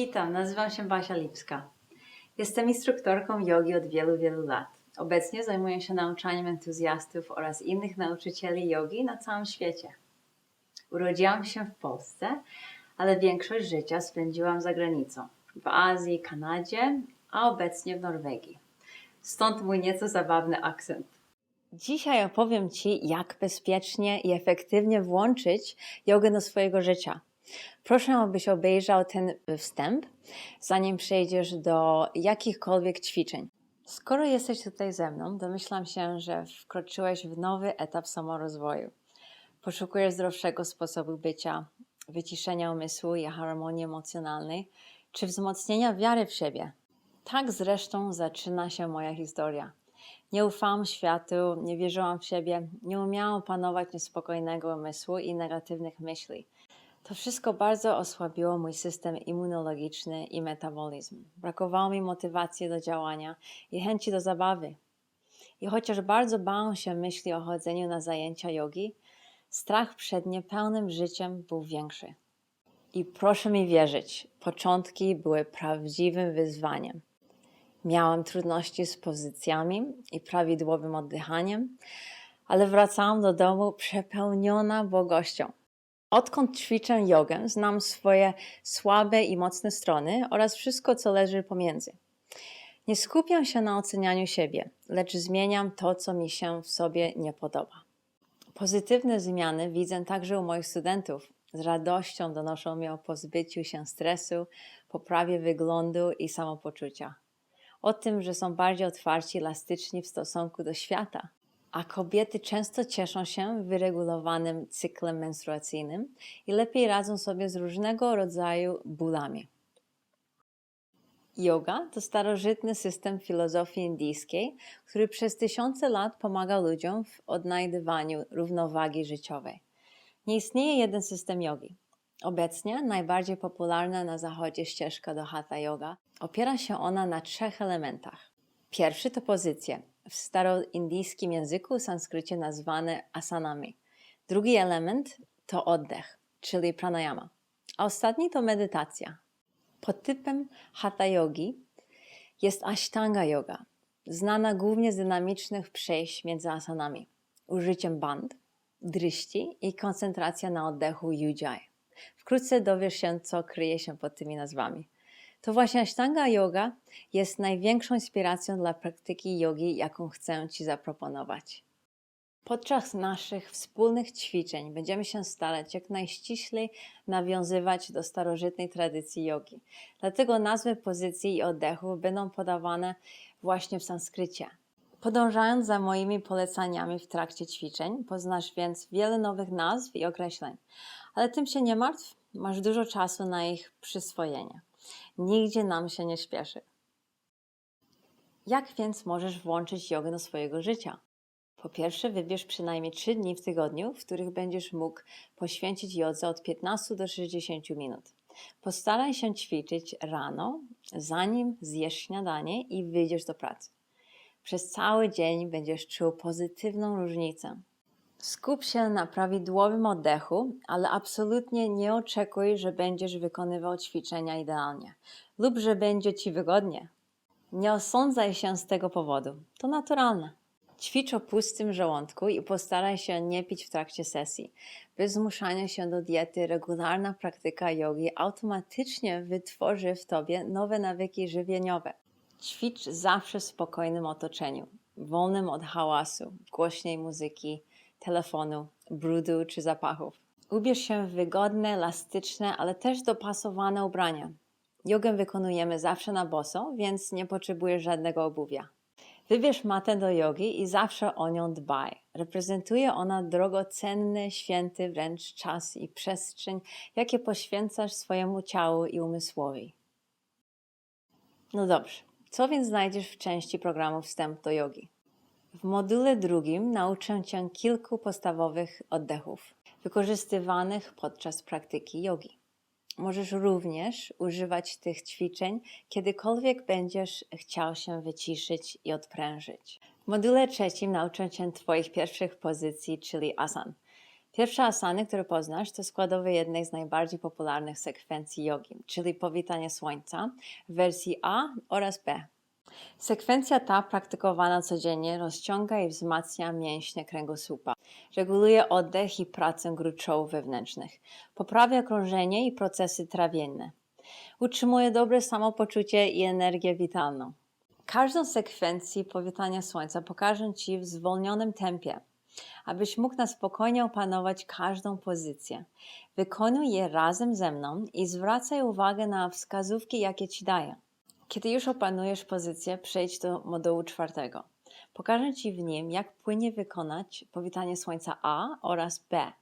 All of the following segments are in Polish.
Witam, nazywam się Basia Lipska. Jestem instruktorką jogi od wielu, wielu lat. Obecnie zajmuję się nauczaniem entuzjastów oraz innych nauczycieli jogi na całym świecie. Urodziłam się w Polsce, ale większość życia spędziłam za granicą w Azji, Kanadzie, a obecnie w Norwegii. Stąd mój nieco zabawny akcent. Dzisiaj opowiem Ci, jak bezpiecznie i efektywnie włączyć jogę do swojego życia. Proszę, abyś obejrzał ten wstęp, zanim przejdziesz do jakichkolwiek ćwiczeń. Skoro jesteś tutaj ze mną, domyślam się, że wkroczyłeś w nowy etap samorozwoju. Poszukujesz zdrowszego sposobu bycia, wyciszenia umysłu i harmonii emocjonalnej, czy wzmocnienia wiary w siebie. Tak zresztą zaczyna się moja historia. Nie ufałam światu, nie wierzyłam w siebie, nie umiałam opanować niespokojnego umysłu i negatywnych myśli. To wszystko bardzo osłabiło mój system immunologiczny i metabolizm. Brakowało mi motywacji do działania i chęci do zabawy. I chociaż bardzo bałam się myśli o chodzeniu na zajęcia jogi, strach przed niepełnym życiem był większy. I proszę mi wierzyć, początki były prawdziwym wyzwaniem. Miałam trudności z pozycjami i prawidłowym oddychaniem, ale wracałam do domu przepełniona błogością. Odkąd ćwiczę jogę, znam swoje słabe i mocne strony oraz wszystko, co leży pomiędzy. Nie skupiam się na ocenianiu siebie, lecz zmieniam to, co mi się w sobie nie podoba. Pozytywne zmiany widzę także u moich studentów. Z radością donoszą mi o pozbyciu się stresu, poprawie wyglądu i samopoczucia. O tym, że są bardziej otwarci, elastyczni w stosunku do świata. A kobiety często cieszą się wyregulowanym cyklem menstruacyjnym i lepiej radzą sobie z różnego rodzaju bólami. Yoga to starożytny system filozofii indyjskiej, który przez tysiące lat pomaga ludziom w odnajdywaniu równowagi życiowej. Nie istnieje jeden system jogi. Obecnie najbardziej popularna na zachodzie ścieżka do Hatha Yoga opiera się ona na trzech elementach. Pierwszy to pozycje, w staroindyjskim języku sanskrycie nazwane asanami. Drugi element to oddech, czyli pranayama, a ostatni to medytacja. Pod typem hatha yogi jest ashtanga yoga, znana głównie z dynamicznych przejść między asanami, użyciem band, dryści i koncentracja na oddechu ujjayi. Wkrótce dowiesz się, co kryje się pod tymi nazwami. To właśnie Ashtanga Yoga jest największą inspiracją dla praktyki jogi, jaką chcę Ci zaproponować. Podczas naszych wspólnych ćwiczeń będziemy się starać jak najściślej nawiązywać do starożytnej tradycji jogi. Dlatego nazwy pozycji i oddechów będą podawane właśnie w sanskrycie. Podążając za moimi polecaniami w trakcie ćwiczeń, poznasz więc wiele nowych nazw i określeń. Ale tym się nie martw, masz dużo czasu na ich przyswojenie. Nigdzie nam się nie śpieszy. Jak więc możesz włączyć jogę do swojego życia? Po pierwsze, wybierz przynajmniej 3 dni w tygodniu, w których będziesz mógł poświęcić jodze od 15 do 60 minut. Postaraj się ćwiczyć rano, zanim zjesz śniadanie i wyjdziesz do pracy. Przez cały dzień będziesz czuł pozytywną różnicę. Skup się na prawidłowym oddechu, ale absolutnie nie oczekuj, że będziesz wykonywał ćwiczenia idealnie lub że będzie ci wygodnie. Nie osądzaj się z tego powodu. To naturalne. Ćwicz o pustym żołądku i postaraj się nie pić w trakcie sesji. Bez zmuszania się do diety, regularna praktyka jogi automatycznie wytworzy w tobie nowe nawyki żywieniowe. Ćwicz zawsze w spokojnym otoczeniu, wolnym od hałasu, głośnej muzyki, telefonu, brudu czy zapachów. Ubierz się w wygodne, elastyczne, ale też dopasowane ubrania. Jogę wykonujemy zawsze na boso, więc nie potrzebujesz żadnego obuwia. Wybierz matę do jogi i zawsze o nią dbaj. Reprezentuje ona drogocenny, święty wręcz czas i przestrzeń, jakie poświęcasz swojemu ciału i umysłowi. No dobrze, co więc znajdziesz w części programu Wstęp do jogi? W module drugim nauczę Cię kilku podstawowych oddechów, wykorzystywanych podczas praktyki jogi. Możesz również używać tych ćwiczeń, kiedykolwiek będziesz chciał się wyciszyć i odprężyć. W module trzecim nauczę Cię Twoich pierwszych pozycji, czyli asan. Pierwsze asany, które poznasz, to składowe jednej z najbardziej popularnych sekwencji jogi, czyli powitanie słońca w wersji A oraz B. Sekwencja ta praktykowana codziennie rozciąga i wzmacnia mięśnie kręgosłupa, reguluje oddech i pracę gruczołów wewnętrznych, poprawia krążenie i procesy trawienne, utrzymuje dobre samopoczucie i energię witalną. Każdą sekwencję powitania słońca pokażę Ci w zwolnionym tempie, abyś mógł na spokojnie opanować każdą pozycję. Wykonuj je razem ze mną i zwracaj uwagę na wskazówki, jakie Ci daję. Kiedy już opanujesz pozycję, przejdź do modułu czwartego. Pokażę Ci w nim, jak płynnie wykonać powitanie słońca A oraz B.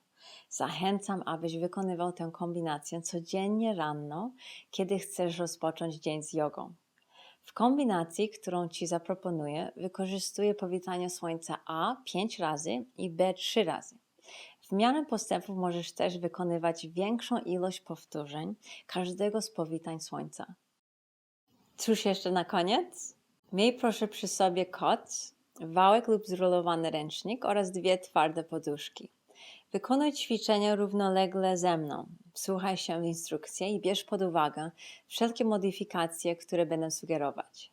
Zachęcam, abyś wykonywał tę kombinację codziennie rano, kiedy chcesz rozpocząć dzień z jogą. W kombinacji, którą Ci zaproponuję, wykorzystuję powitanie słońca A 5 razy i B 3 razy. W miarę postępów możesz też wykonywać większą ilość powtórzeń każdego z powitań słońca. Cóż jeszcze na koniec? Miej proszę przy sobie koc, wałek lub zrolowany ręcznik oraz dwie twarde poduszki. Wykonuj ćwiczenia równolegle ze mną. Wsłuchaj się w instrukcje i bierz pod uwagę wszelkie modyfikacje, które będę sugerować.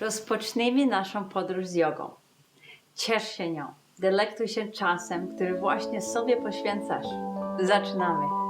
Rozpocznijmy naszą podróż z jogą. Ciesz się nią. Delektuj się czasem, który właśnie sobie poświęcasz. Zaczynamy.